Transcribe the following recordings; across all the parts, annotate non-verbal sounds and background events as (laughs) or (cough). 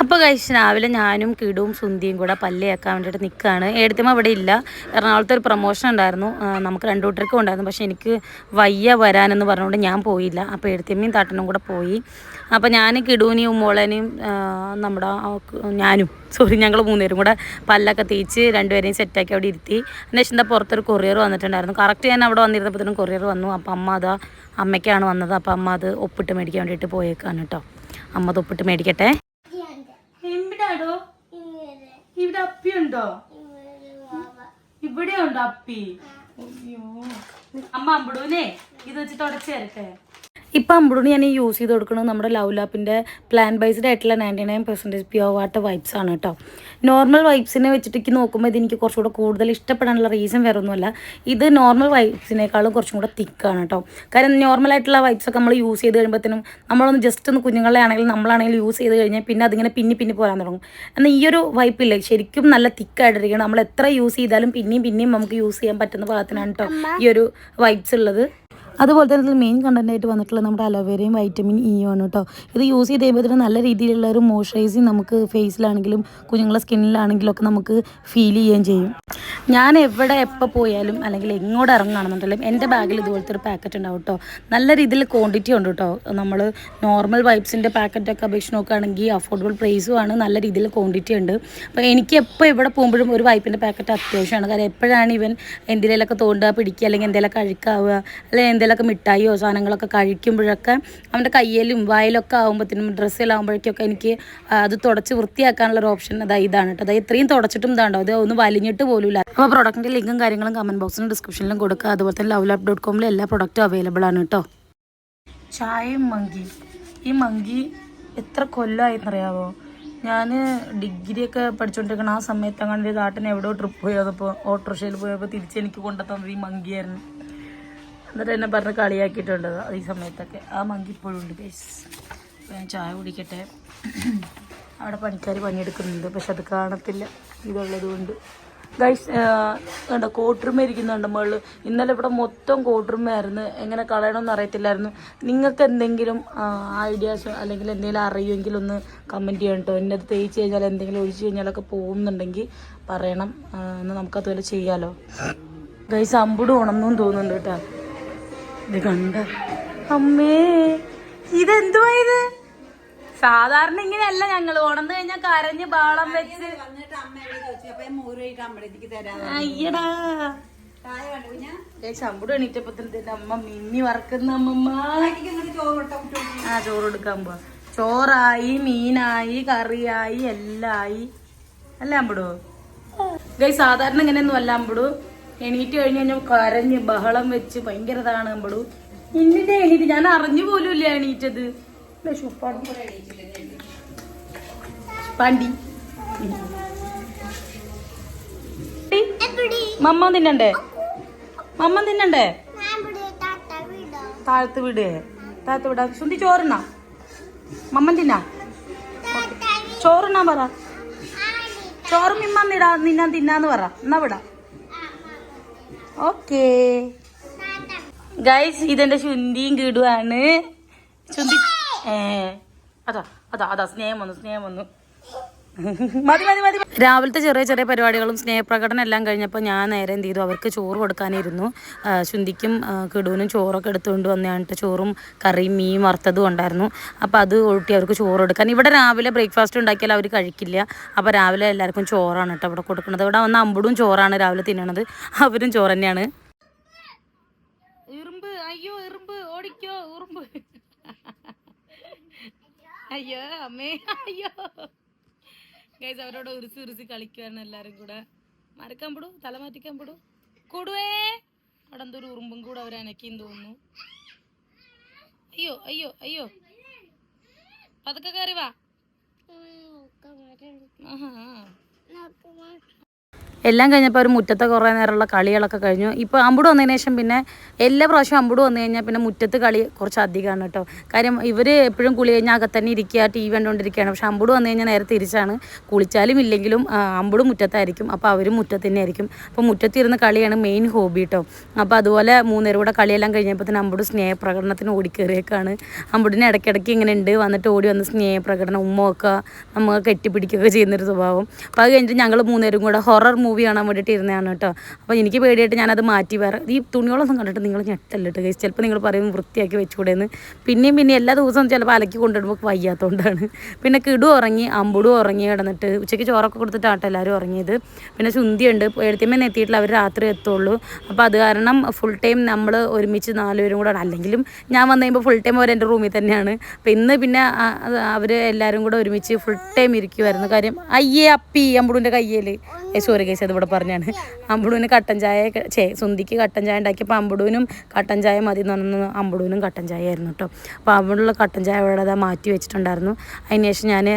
അപ്പോൾ കഴിച്ച് രാവിലെ ഞാനും കിടുവും സുന്ദിയും കൂടെ പല്ലയാക്കാൻ വേണ്ടിയിട്ട് നിൽക്കുകയാണ് ഏടത്തിമ അവിടെ ഇല്ല. എറണാകുളത്ത് ഒരു പ്രൊമോഷൻ ഉണ്ടായിരുന്നു. നമുക്ക് രണ്ടു കൂട്ടർക്കും ഉണ്ടായിരുന്നു. പക്ഷേ എനിക്ക് വയ്യ വരാനെന്ന് പറഞ്ഞുകൊണ്ട് ഞാൻ പോയില്ല. അപ്പോൾ എടുത്തമ്മയും താട്ടനും കൂടെ പോയി. അപ്പോൾ ഞാൻ കിടുവിനെയും മോളനെയും നമ്മുടെ ഞാനും സോറി ഞങ്ങൾ മൂന്നുപേരും കൂടെ പല്ലൊക്കെ തേച്ച് രണ്ടുപേരെയും സെറ്റാക്കി അവിടെ ഇരുത്തി. അതിനുശേഷം എന്താ പുറത്തൊരു കൊറിയർ വന്നിട്ടുണ്ടായിരുന്നു. കറക്റ്റ് ഞാൻ അവിടെ വന്നിരുന്നപ്പോഴത്തേനും കൊറിയർ വന്നു. അപ്പോൾ അമ്മ അതാ അമ്മയ്ക്കാണ് വന്നത്. അപ്പോൾ അമ്മ അത് ഒപ്പിട്ട് മേടിക്കാൻ വേണ്ടിയിട്ട് പോയേക്കാണ് കേട്ടോ. അമ്മ അത് ഒപ്പിട്ട് മേടിക്കട്ടെ. എവിടാടോ ഇവിടെ അപ്പി ഉണ്ടോ ഇവിടെ ഉണ്ടോ അപ്പി? അയ്യോ. അമ്മ അമ്പടൂനെ ഇത് വെച്ചിട്ട് തുടച്ചു തരട്ടെ. ഇപ്പം അമ്പടൂന് ഞാൻ യൂസ് ചെയ്ത് കൊടുക്കുന്നത് നമ്മുടെ ലവ് ലാപ്പിന്റെ പ്ലാൻ ബേസ്ഡ് ആയിട്ടുള്ള ninety nine percentage pure water wipes ആണ് കേട്ടോ നോർമൽ വൈപ്സിനെ വെച്ചിട്ട് നോക്കുമ്പോൾ ഇത് എനിക്ക് കുറച്ചുകൂടെ കൂടുതൽ ഇഷ്ടപ്പെടാനുള്ള റീസൺ വേറെ ഒന്നുമല്ല ഇത് നോർമൽ വൈപ്സിനേക്കാളും കുറച്ചും കൂടെ തിക്കാണ് കേട്ടോ കാരണം നോർമൽ ആയിട്ടുള്ള വൈബ്സ് ഒക്കെ നമ്മൾ യൂസ് ചെയ്ത് കഴിയുമ്പോഴത്തേനും നമ്മളൊന്ന് ജസ്റ്റ് ഒന്ന് കുഞ്ഞുങ്ങളെ ആണെങ്കിലും നമ്മളാണെങ്കിലും യൂസ് ചെയ്ത് കഴിഞ്ഞാൽ പിന്നെ അതിങ്ങനെ പിന്നി പിന്നി പോരാൻ തുടങ്ങും. എന്നാൽ ഈ ഒരു വൈപ്പില്ലേ ശരിക്കും നല്ല തിക്കായിട്ടിരിക്കണം നമ്മൾ എത്ര യൂസ് ചെയ്താലും പിന്നെയും പിന്നെയും നമുക്ക് യൂസ് ചെയ്യാൻ പറ്റുന്ന ഭാഗത്തിനാണ് കേട്ടോ ഈ ഒരു വൈപ്സ് ഉള്ളത്. അതുപോലെ തന്നെ ഇതിൽ മെയിൻ കണ്ടന്റ് ആയിട്ട് വന്നിട്ടുള്ള നമ്മുടെ അലോവേരയും വൈറ്റമിൻ ഇ ആണ് കേട്ടോ. ഇത് യൂസ് ചെയ്ത് കഴിയുമ്പോൾ നല്ല രീതിയിലുള്ള ഒരു മോയ്സ്ചറൈസിങ് നമുക്ക് ഫേസിലാണെങ്കിലും കുഞ്ഞുങ്ങളെ സ്കിന്നിലാണെങ്കിലും ഒക്കെ നമുക്ക് ഫീൽ ചെയ്യുകയും ചെയ്യും. ഞാൻ എവിടെ എപ്പോൾ പോയാലും അല്ലെങ്കിൽ എങ്ങോട്ട് ഇറങ്ങുകയാണെന്നുണ്ടെങ്കിലും എന്റെ ബാഗിൽ ഇതുപോലത്തെ ഒരു പാക്കറ്റ് ഉണ്ടാവും കേട്ടോ. നല്ല രീതിയിൽ ക്വാണ്ടിറ്റി ഉണ്ട് കേട്ടോ. നമ്മൾ നോർമൽ വൈബ്സിന്റെ പാക്കറ്റൊക്കെ അപേക്ഷിച്ച് നോക്കുകയാണെങ്കിൽ അഫോർഡബിൾ പ്രൈസും ആണ് നല്ല രീതിയിൽ ക്വാണ്ടിറ്റി ഉണ്ട്. അപ്പോൾ എനിക്ക് എപ്പോൾ എവിടെ പോകുമ്പോഴും ഒരു വൈപ്പിന്റെ പാക്കറ്റ് അത്യാവശ്യമാണ്. കാരണം എപ്പോഴാണ് ഇവൻ എന്തിലൊക്കെ തോണ്ടുക പിടിക്കുക അല്ലെങ്കിൽ എന്തെങ്കിലുമൊക്കെ അഴുക്കാവുക അല്ലെങ്കിൽ എന്തെങ്കിലുമൊക്കെ മിഠായിയോ സാധനങ്ങളൊക്കെ കഴിക്കുമ്പോഴൊക്കെ അവന്റെ കയ്യിലും വായിലൊക്കെ ആകുമ്പോഴത്തേനും ഡ്രസ്സിലാകുമ്പോഴേക്കൊക്കെ എനിക്ക് അത് തുടച്ച് വൃത്തിയാക്കാനുള്ള ഒരു ഓപ്ഷൻ അതാ ഇതാണ് കേട്ടോ. അതായത് ഇത്രയും തുടച്ചിട്ടും ഇതാണ്ടോ അത് ഒന്ന് വലിഞ്ഞിട്ട് പോലുമില്ല. അപ്പോൾ പ്രൊഡക്റ്റിന്റെ ലിങ്കും കാര്യങ്ങളും കമന്റ് ബോക്സിലും ഡിസ്ക്രിപ്ഷനിലും കൊടുക്കുക. അതുപോലെ തന്നെ ലവ് ഡോട്ട് കോമിൽ എല്ലാ പ്രൊഡക്റ്റും അവൈലബിൾ ആണ് കേട്ടോ. ചായയും മങ്കി. ഈ മങ്കി എത്ര കൊല്ലമായിരുന്നറിയാവോ ഞാൻ ഡിഗ്രിയൊക്കെ പഠിച്ചുകൊണ്ടിരിക്കണം ആ സമയത്ത് അങ്ങനെ ഒരു നാട്ടിന് എവിടെയോ ട്രിപ്പ് പോയതപ്പോൾ ഓട്ടോറിക്ഷയിൽ പോയപ്പോൾ തിരിച്ച് എനിക്ക് കൊണ്ടുത്തന്നത് ഈ മങ്കിയായിരുന്നു. എന്നിട്ട് എന്നെ പറഞ്ഞ് കളിയാക്കിയിട്ടുണ്ട് ഈ സമയത്തൊക്കെ. ആ മങ്കി ഇപ്പോഴും ഉണ്ട് അപ്പോൾ ഞാൻ ചായ കുടിക്കട്ടെ. അവിടെ പണിക്കാർ പണിയെടുക്കുന്നുണ്ട്. പക്ഷെ അത് കാണത്തില്ല. ഇതുള്ളത് കൊണ്ട്. ഗൈസ് കണ്ടോ? കോട്ടുറുമ ഇരിക്കുന്നുണ്ട് മുകളിൽ ഇന്നലെ ഇവിടെ മൊത്തം കോട്ടുറുമയായിരുന്നു എങ്ങനെ കളയണമെന്ന് അറിയത്തില്ലായിരുന്നു. നിങ്ങൾക്ക് എന്തെങ്കിലും ഐഡിയാസ് അല്ലെങ്കിൽ എന്തെങ്കിലും അറിയുമെങ്കിൽ ഒന്ന് കമന്റ് ചെയ്യണം കേട്ടോ എന്റെ അത് തേച്ച് കഴിഞ്ഞാൽ എന്തെങ്കിലും ഒഴിച്ച് കഴിഞ്ഞാലൊക്കെ പോകുന്നുണ്ടെങ്കിൽ പറയണം. എന്നാൽ നമുക്കതുപോലെ ചെയ്യാമല്ലോ ഗൈസ് അമ്പുട് ഉണന്നും തോന്നുന്നുണ്ട് കേട്ടോ ഇത് കണ്ട? അമ്മേ ഇതെന്തുവാ ഇത്? സാധാരണ ഇങ്ങനെയല്ല ഞങ്ങൾ ഉണർന്നു കഴിഞ്ഞാൽ കരഞ്ഞ് ബാളം വെച്ച്. അയ്യടാ. ചമ്പുട് എണീറ്റപ്പോ തന്നെ അമ്മ മിന്നി വറക്കുന്ന അമ്മമ്മ. ആ ചോറ് എടുക്കാൻ പോവാ. ചോറായി മീനായി കറിയായി എല്ലായി. അല്ല അമ്പടു? ഗൈ സാധാരണ ഇങ്ങനെയൊന്നും അല്ല അമ്പടു. എണീറ്റ് കഴിഞ്ഞ് കഴിഞ്ഞാൽ കരഞ്ഞ് ബഹളം വെച്ച് ഭയങ്കര ഇതാണ് നമ്മളു. ഇന്നിന്റെ എണീറ്റ് ഞാൻ അറിഞ്ഞു പോലും ഇല്ല എണീറ്റത്. പണ്ടി. മമ്മ തിന്നണ്ടേ? മമ്മ തിന്നണ്ടേ? താഴത്ത് വിടേ. താഴത്ത് വിടാ. സുന്തി ചോറിനാ മമ്മൻ തിന്നാ? ചോറിനാ പറ. ചോറും മിമ്മ നിടാ നിന്നാൻ തിന്നാന്ന് പറ. എന്നാ വിടാ? ഓക്കേ. ഗൈസ് ഇതെന്റെ ശുന്തിയും കിടുവാണ്. ശുന്തി ഏ അതാ അതാ അതാ സ്നേഹം വന്നു സ്നേഹം വന്നു. മതി മതി മതി. രാവിലത്തെ ചെറിയ ചെറിയ പരിപാടികളും സ്നേഹപ്രകടനം എല്ലാം കഴിഞ്ഞപ്പോൾ ഞാൻ നേരെ എന്ത് ചെയ്തു? അവർക്ക് ചോറ് കൊടുക്കാനിരുന്നു. ശുന്തിക്കും കിടുവിനും ചോറൊക്കെ എടുത്തുകൊണ്ട് വന്നിട്ട് ചോറും കറിയും മീൻ വറുത്തതും ഉണ്ടായിരുന്നു. അപ്പോൾ അത് ഒട്ടി അവർക്ക് ചോറ് കൊടുക്കാൻ. ഇവിടെ രാവിലെ ബ്രേക്ക്ഫാസ്റ്റ് ഉണ്ടാക്കിയാൽ അവർ കഴിക്കില്ല. അപ്പോൾ രാവിലെ എല്ലാവർക്കും ചോറാണ് കേട്ടോ ഇവിടെ കൊടുക്കുന്നത്. ഇവിടെ വന്ന അമ്പടും ചോറാണ് രാവിലെ തിന്നണത്. അവരും ചോറ് തന്നെയാണ്. ഇറുമ്പ് അയ്യോ ഇറുമ്പ് ഓടിക്കോ ഇറുമ്പ് അയ്യോ അമ്മേ അയ്യോ. ഗൈസ് അവരോട് ഉരുസി ഉരുസി കളിക്കുകയാണ് എല്ലാരും കൂടെ മരക്കാൻ പെടൂ തല മാറ്റിക്കാൻ പെടൂ കൂടുവേ അവിടെ എന്തോ ഒരു ഉറുമ്പും കൂടെ അവർ അനക്കിന്ന് തോന്നുന്നു അയ്യോ അയ്യോ അയ്യോ പതുക്കെ കയറി വാ ആഹാ എല്ലാം കഴിഞ്ഞപ്പോൾ ഒരു മുറ്റത്തെ കുറേ നേരമുള്ള കളികളൊക്കെ കഴിഞ്ഞു. ഇപ്പോൾ അമ്പുട് വന്നതിന് ശേഷം പിന്നെ എല്ലാ പ്രാവശ്യവും അമ്പുട് വന്നു കഴിഞ്ഞാൽ പിന്നെ മുറ്റത്ത് കളി കുറച്ച് അധികമാണ് കേട്ടോ. കാര്യം ഇവർ എപ്പോഴും കുളി കഴിഞ്ഞാൽ അകത്ത് തന്നെ ഇരിക്കുക ടി വി കണ്ടുകൊണ്ടിരിക്കുകയാണ്. പക്ഷെ അമ്പുട് വന്നു കഴിഞ്ഞാൽ നേരെ തിരിച്ചാണ്. കുളിച്ചാലും ഇല്ലെങ്കിലും അമ്പുട് മുറ്റത്തായിരിക്കും. അപ്പോൾ അവരും മുറ്റത്ത് തന്നെ ആയിരിക്കും അപ്പോൾ മുറ്റത്തിരുന്ന് കളിയാണ് മെയിൻ ഹോബി കേട്ടോ അപ്പോൾ അതുപോലെ മൂന്നേരം കൂടെ കളിയെല്ലാം കഴിഞ്ഞപ്പോൾ തന്നെ അമ്പുട് സ്നേഹപ്രകടനത്തിന് ഓടിക്കേറിയേക്കാണ്. അമ്പുടിനെ ഇടയ്ക്കിടയ്ക്ക് ഇങ്ങനെ ഉണ്ട്. വന്നിട്ട് ഓടി വന്ന് സ്നേഹപ്രകടനം ഉമ്മ വെക്കുക നമ്മൾ കെട്ടിപ്പിടിക്കുകയൊക്കെ ചെയ്യുന്നൊരു സ്വഭാവം. അപ്പോൾ അത് കഴിഞ്ഞിട്ട് ഞങ്ങൾ മൂന്നേരും കൂടെ ഹൊറർ മൂവി കാണാൻ വേണ്ടിയിട്ട് ഇരുന്നതാണ് കേട്ടോ. അപ്പോൾ എനിക്ക് പേടിയായിട്ട് ഞാനത് മാറ്റി വേറെ ഈ തുണികളൊന്നും കണ്ടിട്ട് നിങ്ങൾ ഞെട്ടല്ല കേട്ടോ കേസ് ചിലപ്പോൾ നിങ്ങൾ പറയും വൃത്തിയാക്കി വെച്ചുകൂടെയെന്ന് പിന്നെയും പിന്നെ എല്ലാ ദിവസവും ചിലപ്പോൾ അലക്കി കൊണ്ടിടുമ്പോൾ വയ്യാത്തതുകൊണ്ടാണ് പിന്നെ കിടു ഉറങ്ങി അമ്പുടും ഉറങ്ങി കിടന്നിട്ട് ഉച്ചയ്ക്ക് ചോറൊക്കെ കൊടുത്തിട്ടാട്ടോ എല്ലാവരും ഉറങ്ങിയത്. പിന്നെ ചുന്തിയുണ്ട് എഴുത്തിമ്മേന്ന് എത്തിയിട്ടില്ല അവർ രാത്രി എത്തുള്ളൂ. അപ്പോൾ അത് കാരണം ഫുൾ ടൈം നമ്മൾ ഒരുമിച്ച് നാലുപേരും കൂടെ അല്ലെങ്കിലും ഞാൻ വന്നു കഴിയുമ്പോൾ ഫുൾ ടൈം അവർ എന്റെ റൂമിൽ തന്നെയാണ്. അപ്പോൾ ഇന്ന് പിന്നെ അവർ എല്ലാവരും കൂടെ ഒരുമിച്ച് ഫുൾ ടൈം ഇരിക്കുമായിരുന്നു കാര്യം അയ്യേ അപ്പി അമ്പുടുവിന്റെ കയ്യിൽ. സോറി കേസ് ഇതിവിടെ പറഞ്ഞാണ്. അമ്പുടുവിന് കട്ടൻ ചായ ചേ സുന്ദിക്ക് കട്ടൻ ചായ ഉണ്ടാക്കിയപ്പോൾ അമ്പുടുവിനും കട്ടൻ ചായ മതി എന്ന് പറഞ്ഞു അമ്പുടുവിനും കട്ടൻ ചായ ആയിരുന്നു കേട്ടോ അപ്പോൾ അവിടെയുള്ള കട്ടൻ ചായ അവിടെ അതാ മാറ്റി വെച്ചിട്ടുണ്ടായിരുന്നു. അതിന് ശേഷം ഞാൻ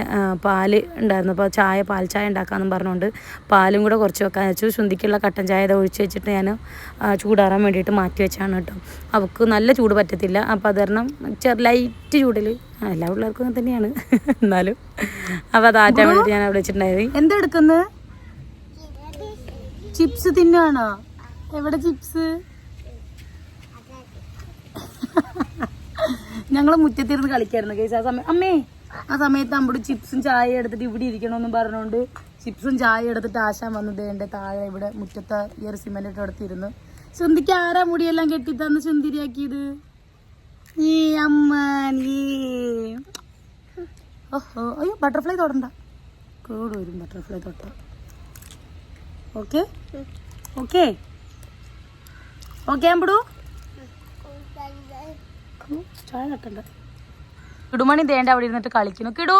പാൽ ഉണ്ടായിരുന്നു. അപ്പോൾ ചായ പാൽ ചായ ഉണ്ടാക്കാമെന്ന് പറഞ്ഞുകൊണ്ട് പാലും കൂടെ കുറച്ച് വെക്കാൻ വെച്ചു. സുന്ദിക്കുള്ള കട്ടൻ ചായ ഇത് ഒഴിച്ച് വെച്ചിട്ട് ഞാൻ ചൂടാറാൻ വേണ്ടിയിട്ട് മാറ്റി വെച്ചാണ് കേട്ടോ അവൾക്ക് നല്ല ചൂട് പറ്റത്തില്ല. അപ്പോൾ അത് കാരണം ചെറു ലൈറ്റ് ചൂടിൽ എല്ലാ പിള്ളേർക്കും തന്നെയാണ്. (laughs) എന്നാലും. അപ്പോൾ അത് ആറ്റാൻ വേണ്ടിയിട്ട് ഞാൻ അവിടെ വെച്ചിട്ടുണ്ടായിരുന്നു. എന്തെടുക്കുന്നത് ചിപ്സ് തിന്നാണോ? എവിടെ ചിപ്സ്? ഞങ്ങൾ മുറ്റത്തിരുന്ന് കളിക്കായിരുന്നു കേസ് ആ സമയം അമ്മേ ആ സമയത്ത് നമ്മുടെ ചിപ്സും ചായ എടുത്തിട്ട് ഇവിടെ ഇരിക്കണമെന്നും പറഞ്ഞുകൊണ്ട് ചിപ്സും ചായ എടുത്തിട്ട് ആശാൻ വന്നത് എന്റെ താഴെ ഇവിടെ മുറ്റത്ത് ഈ ഒരു സിമെന്റ് ഇട്ട് എടുത്തിരുന്നു ചുന്തിക്ക് ആരാ മുടിയെല്ലാം കെട്ടി ചുന്തിരിയാക്കിയത്? ഈ അമ്മ ഓഹോ അയ്യോ ബട്ടർഫ്ലൈ തൊടണ്ട. കേട് വരും ബട്ടർഫ്ലൈ തൊട്ട. ഓക്കെ? ഓക്കെ? ഓക്കെ അമ്പടു. ചായ വെക്കണ്ട കിടുമണി ദേണ്ട അവിടെ ഇരുന്നിട്ട് കളിക്കുന്നു. കിടു.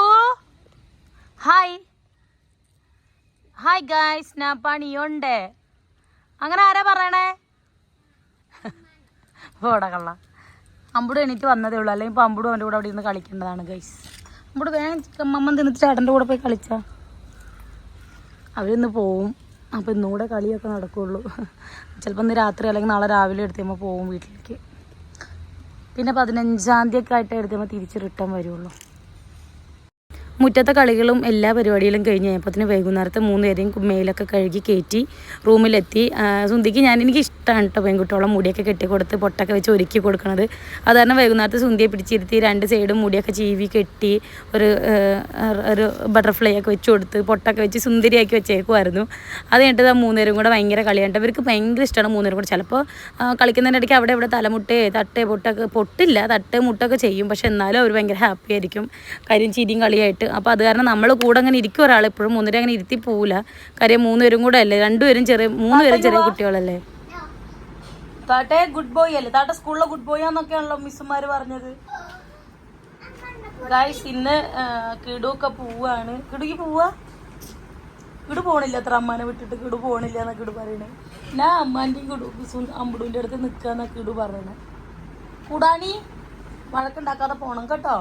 ഹായ് ഹായ് ഗായ്സ് ഞാൻ പണിയുണ്ട് അങ്ങനെ ആരാ പറയണേ? ഓടകള്ള കള്ള. അമ്പുട് എണീറ്റ് വന്നതേ ഉള്ളൂ. അല്ലെങ്കിൽ ഇപ്പം അമ്പുടും അവന്റെ കൂടെ അവിടെ ഇരുന്ന് കളിക്കേണ്ടതാണ് ഗൈസ് അമ്പുട് വേഗം മമ്മൻ തിന്നിട്ട് ചേട്ടന്റെ കൂടെ പോയി കളിച്ചാ. അവരിന്ന് പോവും. അപ്പം ഇന്നുകൂടെ കളിയൊക്കെ നടക്കുകയുള്ളൂ ചിലപ്പോൾ ഇന്ന് രാത്രി അല്ലെങ്കിൽ നാളെ രാവിലെ എടുത്തുമ്പോൾ പോവും വീട്ടിലേക്ക്. പിന്നെ പതിനഞ്ചാം തീയതി ഒക്കെ ആയിട്ട് എടുത്തുമ്പോൾ തിരിച്ച് റിട്ടേൺ വരുള്ളൂ. മുറ്റത്തെ കളികളും എല്ലാ പരിപാടികളും കഴിഞ്ഞ് കഴിഞ്ഞപ്പോൾ വൈകുന്നേരത്തെ മൂന്ന് പേരെയും മേലൊക്കെ കഴുകി കയറ്റി റൂമിലെത്തി. സുന്ദിക്ക് ഞാൻ എനിക്ക് ഇഷ്ടമാണ് കേട്ടോ പെൺകുട്ടിയോളം മുടിയൊക്കെ കെട്ടിക്കൊടുത്ത് പൊട്ടൊക്കെ വെച്ച് ഒരുക്കി കൊടുക്കണത്. അത് കാരണം വൈകുന്നേരത്തെ സുന്ദിയെ പിടിച്ചിരുത്തി രണ്ട് സൈഡും മുടിയൊക്കെ ചീവി കെട്ടി ഒരു ഒരു ബട്ടർഫ്ലൈ ഒക്കെ വെച്ച് കൊടുത്ത് പൊട്ടൊക്കെ വെച്ച് സുന്ദരിയാക്കി വെച്ചേക്കുമായിരുന്നു അത് കഴിഞ്ഞിട്ട് ആ മൂന്നുപേരും കൂടെ ഭയങ്കര കളിയാണ് ഇവർക്ക് ഭയങ്കര ഇഷ്ടമാണ് മൂന്നുപേരും കൂടെ. ചിലപ്പോൾ കളിക്കുന്നതിന്റെ ഇടയ്ക്ക് അവിടെ ഇവിടെ തലമുട്ടേ തട്ടേ പൊട്ടൊക്കെ പൊട്ടില്ല തട്ട് മുട്ടൊക്കെ ചെയ്യും. പക്ഷെ എന്നാലും അവർ ഭയങ്കര ഹാപ്പി ആയിരിക്കും. കാര്യം ചിരിയും കളിയായിട്ട് അപ്പോൾ അത് കാരണം നമ്മൾ കൂടെ അങ്ങനെ ഇരിക്കും ഒരാൾ എപ്പോഴും മൂന്നുപേരും അങ്ങനെ ഇരുത്തി പോവില്ല കാര്യം മൂന്നുപേരും കൂടെ അല്ലേ? രണ്ടുപേരും ചെറിയ മൂന്നുപേരും ചെറിയ കുട്ടികളല്ലേ? താട്ടെ ഗുഡ് ബോയ് അല്ലേ? താട്ടെ സ്കൂളിലെ ഗുഡ് ബോയ് ആണെന്നൊക്കെയാണല്ലോ മിസ്സുമാര് പറഞ്ഞത്. ഗായ്സ് ഇന്ന് കിടുവൊക്കെ പോവാണ്. കിടുക്ക് പോവാ? കിടു പോണില്ല അത്ര അമ്മാനെ വിട്ടിട്ട്. കിടു പോണില്ല എന്നാ കിടു പറയണേ. ഞാൻ അമ്മാന്റെയും കിടു സു- അമ്പുടുവിന്റെ അടുത്ത് നിൽക്കാന്നാ കിടു പറയണേ. കൂടാനി വഴക്കുണ്ടാക്കാതെ പോണം കേട്ടോ.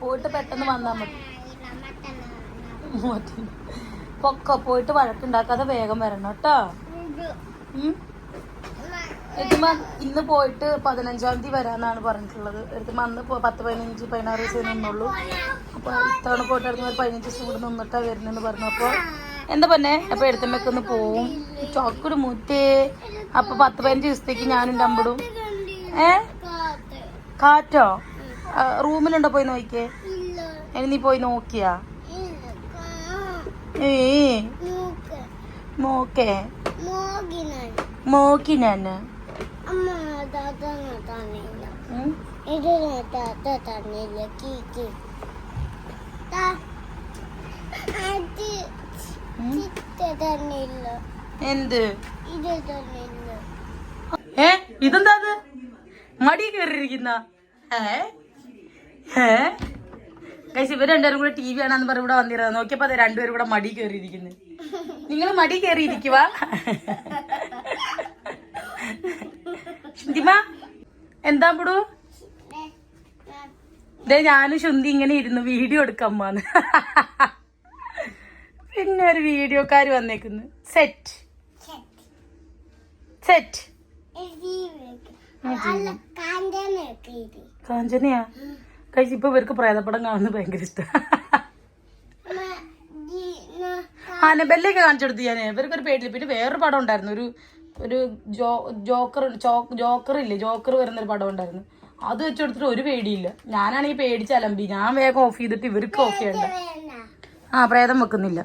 പോയിട്ട് പെട്ടെന്ന് വന്നാൽ മതി. മതി. പൊക്കോ പോയിട്ട് വഴക്കുണ്ടാക്കാതെ വേഗം വരണം കേട്ടോ. ഇന്ന് പോയിട്ട് പതിനഞ്ചാം തീയതി വരാന്നാണ് പറഞ്ഞിട്ടുള്ളത്. എത്തുമ്പോ അന്ന് പത്ത് പതിനഞ്ച് പതിനാറ് ദിവസം നിന്നുള്ളൂ. അപ്പൊ ഇത്തവണ പോയിട്ട് അടുത്ത് ഒരു പതിനഞ്ച് ദിവസം ഇവിടെ നിന്നിട്ടാ വരുന്നെന്ന് പറഞ്ഞു. അപ്പൊ എന്താ പറഞ്ഞേ അപ്പൊ എടുത്തുമ്പൊക്കെ ഒന്ന് പോവും. ചോക്കട് മുത്തേ. അപ്പൊ പത്ത് പതിനഞ്ച് ദിവസത്തേക്ക് ഞാനും അമ്പടും ഏ? കാറ്റോ? റൂമിലുണ്ടോ പോയി നോക്കിയേ? ഇനി നീ പോയി നോക്കിയാ? മോക്കേ. മോക്കി. ഞാൻ ഉം. ഉം. എന്ത്? ഏ? ഇതെന്താ മടി കയറിയിരിക്കുന്ന. ഏ? ഏ? ഗൈസ് ഇവർ രണ്ടുപേരും കൂടെ ടി വി ആണെന്ന് പറഞ്ഞ് ഇവിടെ വന്നിരുന്നത് നോക്കിയപ്പോ അത് രണ്ടുപേരും കൂടെ മടി കയറിയിരിക്കുന്നു. നിങ്ങൾ മടി കയറിയിരിക്കുക ശുന്തിമ എന്താ പിടു? ഇതേ ഞാനും ശുന്തി ഇങ്ങനെ ഇരുന്നു വീഡിയോ എടുക്കമ്മാന്ന് പിന്നെ ഒരു വീഡിയോക്കാർ വന്നേക്കുന്നു. സെറ്റ് സെറ്റ് കാഞ്ചന കാഞ്ചനയാ? കഴിച്ച് ഇപ്പൊ ഇവർക്ക് പ്രേതപ്പടം കാണുന്നത് ഭയങ്കര ഇഷ്ടം. ആനബെല്ലൊക്കെ കാണിച്ചു കൊടുത്തു ഞാൻ ഇവർക്ക് ഒരു പേടിയില്ല. പിന്നെ വേറൊരു പടം ഉണ്ടായിരുന്നു. ഒരു ഒരു ജോ ജോക്കർ ജോക്കർ ഇല്ലേ? ജോക്കർ വരുന്നൊരു പടം ഉണ്ടായിരുന്നു. അത് വെച്ച് കൊടുത്തിട്ട് ഒരു പേടിയില്ല. ഞാനാണെങ്കിൽ പേടിച്ച് അലമ്പി. ഞാൻ വേഗം ഓഫ് ചെയ്തിട്ട് ഇവർക്ക് ഓഫ് ചെയ്യണ്ട. ആ പ്രേതം വെക്കുന്നില്ല.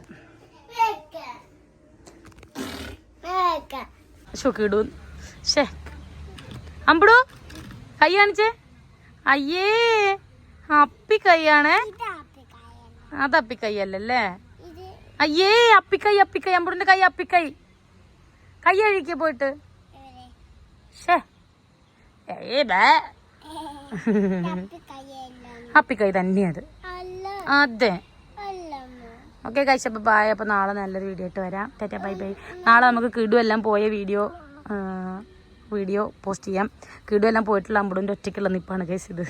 ഷുക്കിടൂ ഷേ അമ്പടോ. കൈ കാണിച്ചേ. അയ്യേ. അപ്പി കൈയാണേ അത് അപ്പിക്കൈ അല്ലല്ലേ അയ്യേ അപ്പിക്കൈ അപ്പിക്കൈ. അമ്പുടിന്റെ കൈ അപ്പിക്കൈ. കൈ അഴിക്ക പോയിട്ട്. ഷേ ഏ ബേ. അപ്പിക്കൈ തന്നെയത്. അതെ. ഓക്കെ കഴിച്ച അപ്പോൾ ബായ് അപ്പോൾ നാളെ നല്ലൊരു വീഡിയോ ആയിട്ട് വരാം. ടാറ്റ ബൈ ബൈ നാളെ നമുക്ക് കിടുവെല്ലാം പോയ വീഡിയോ വീഡിയോ പോസ്റ്റ് ചെയ്യാം. കിടുവെല്ലാം പോയിട്ടുള്ള അമ്പുടിന്റെ ഒറ്റയ്ക്കുള്ള നിപ്പാണ് കേസ് ഇത്.